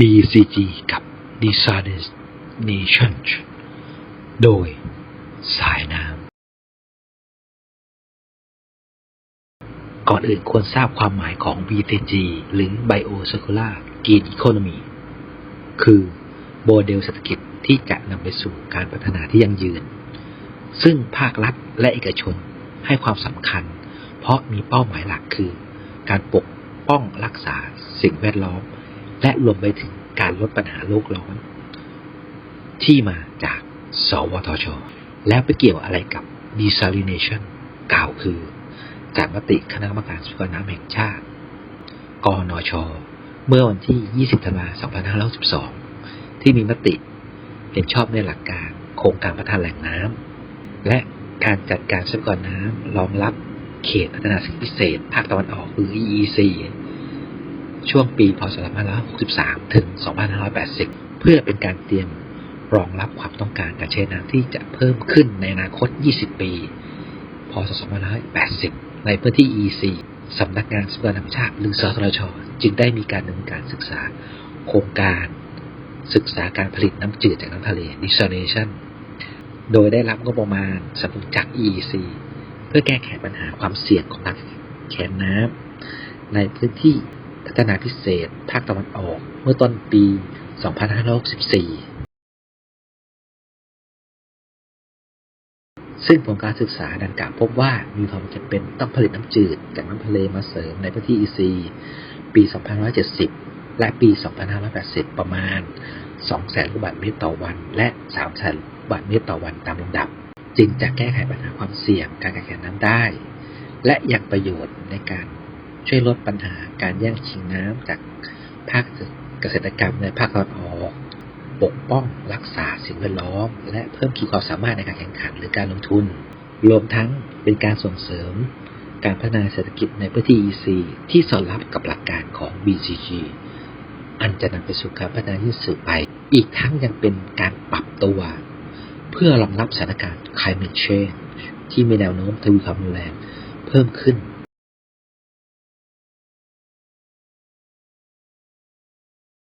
BCG กับ Desalination โดยสายน้ำ ก่อนอื่นควรทราบความหมายของ BCG หรือ Biocircular Green Economy คือโมเดลเศรษฐกิจที่จะนำไปสู่การพัฒนาที่ยั่งยืน ซึ่งภาครัฐและเอกชนให้ความสำคัญ เพราะมีเป้าหมายหลักคือ การปกป้องรักษาสิ่งแวดล้อม และรวมไปถึงการลดปัญหาโลกร้อน ที่มาจากสวทช แล้วไปเกี่ยวอะไรกับ desalination กล่าวคือ จากมติคณะกรรมการสุขน้ำแห่งชาติ กนช เมื่อวันที่ 20 ธันวาคม 2562ที่มีมติเห็นชอบในหลักการโครงการพัฒนาแหล่งน้ำและการจัดการทรัพยากรน้ำรองรับเขตพัฒนาสิ่งพิเศษ ภาคตะวันออกหรือ EEC ช่วงปีพศ 2563 ถึง 2580 เพื่อเป็นการเตรียมรองรับความต้องการการใช้น้ำที่จะเพิ่มขึ้นในอนาคต 20 ปี พศ 2580 ในพื้นที่ EC สำนักงานทรัพยากรธรรมชาติหรือสทช จึงได้มีการดำเนินการศึกษาโครงการศึกษาการผลิตน้ำจืดจากน้ำทะเล desalination โดยได้รับงบประมาณสนับสนุนจาก EEC เพื่อแก้ไขปัญหาความเสี่ยงของการแขนน้ำในพื้นที่ พัฒนาพิเศษ ภาคตะวันออก เมื่อต้นปี 2564 ซึ่งผลการศึกษาดังกล่าวพบว่ามีความจำเป็นต้องผลิตน้ำจืดจากน้ำทะเลมาเสริมในพื้นที่ EC ปี 2570 และปี 2580 ประมาณ 200,000ลูกบาศก์เมตรต่อวัน และ 300,000ลูกบาศก์เมตรต่อวันตามลำดับ จึงจะแก้ไขปัญหาความเสี่ยงการขาดแคลนน้ำได้ และยังประโยชน์ในการ ช่วยลดปัญหาการแย่งชิงน้ำจากภาคเกษตรกรรมในภาคตะวันออก ปกป้องรักษาสิ่งแวดล้อม และเพิ่มขีดความสามารถในการแข่งขันหรือการลงทุน รวมทั้งเป็นการส่งเสริม การพัฒนาเศรษฐกิจในพื้นที่ EC ที่สอดรับกับหลักการของ BCG อันจะนำไปสู่การพัฒนาที่สืบไป อีกทั้งยังเป็นการปรับตัว เพื่อรองรับสถานการณ์ climate change ที่มีแนวโน้มทวีความรุนแรงเพิ่มขึ้น